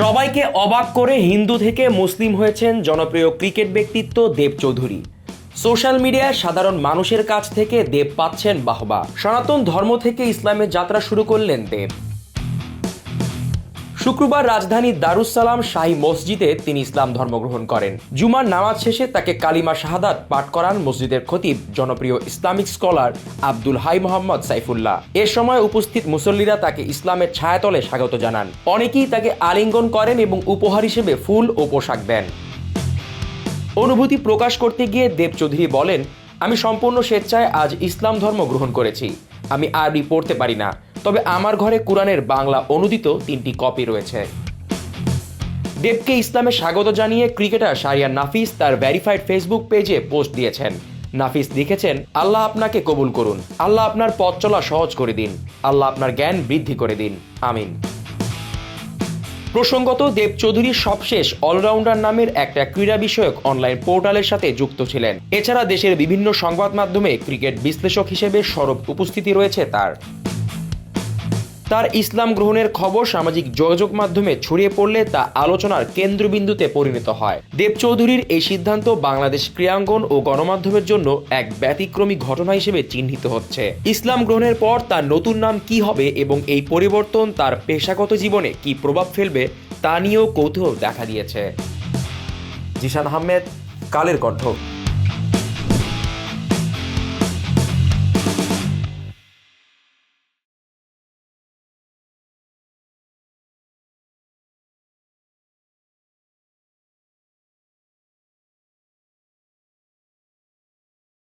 সবাইকে অবাক করে হিন্দু থেকে মুসলিম হয়েছেন জনপ্রিয় ক্রিকেট ব্যক্তিত্ব দেব চৌধুরী। সোশ্যাল মিডিয়ায় সাধারণ মানুষের কাছ থেকে দেব পাচ্ছেন বাহবা। সনাতন ধর্ম থেকে ইসলামের যাত্রা শুরু করলেন দেব। শুক্রবার রাজধানী দারুসালাম শাহী মসজিদে তিনি ইসলাম ধর্মগ্রহণ করেন। জুমার নামাজ শেষে তাকে কালিমা শাহাদাত পাঠ করান মসজিদের খতিব জনপ্রিয় ইসলামিক স্কলার আব্দুল হাই মোহাম্মদ সাইফুল্লাহ। এ সময় উপস্থিত মুসল্লিরা তাকে ইসলামের ছায়াতলে স্বাগত জানান। অনেকেই তাকে আলিঙ্গন করেন এবং উপহার হিসেবে ফুল ও পোশাক দেন। অনুভূতি প্রকাশ করতে গিয়ে দেব চৌধুরী বলেন, আমি সম্পূর্ণ স্বেচ্ছায় আজ ইসলাম ধর্ম গ্রহণ করেছি। আমি আরবি পড়তে পারি না। তবে আমার ঘরে কোরআনের বাংলা অনুদিত তিনটি কপি রয়েছে। দেবকে ইসলামে স্বাগত জানিয়ে ক্রিকেটার শারিয়ার নাফিস তার ভেরিফাইড ফেসবুক পেজে পোস্ট দিয়েছেন। নাফিস লিখেছেন, আল্লাহ আপনাকে কবুল করুন। আল্লাহ আপনার পথ চলা সহজ করে দিন। আল্লাহ আপনার জ্ঞান বৃদ্ধি করে দিন। আমিন। প্রসঙ্গত, দেব চৌধুরী সবশেষ অলরাউন্ডার নামের একটা ক্রীড়া বিষয়ক অনলাইন পোর্টালের সাথে যুক্ত ছিলেন। এছাড়া দেশের বিভিন্ন সংবাদ মাধ্যমে ক্রিকেট বিশ্লেষক হিসেবে সরব উপস্থিতি রয়েছে তার। তার ইসলাম গ্রহণের খবর সামাজিক যোগাযোগ মাধ্যমে ছড়িয়ে পড়লে তা আলোচনার কেন্দ্রবিন্দুতে পরিণত হয়। দেব চৌধুরীর এই সিদ্ধান্ত বাংলাদেশ ক্রীড়াঙ্গন ও গণমাধ্যমের জন্য এক ব্যতিক্রমী ঘটনা হিসেবে চিহ্নিত হচ্ছে। ইসলাম গ্রহণের পর তার নতুন নাম কি হবে এবং এই পরিবর্তন তার পেশাগত জীবনে কি প্রভাব ফেলবে, তা নিয়েও কৌতূহল দেখা দিয়েছে। জিশান আহমেদ, কালের কণ্ঠ।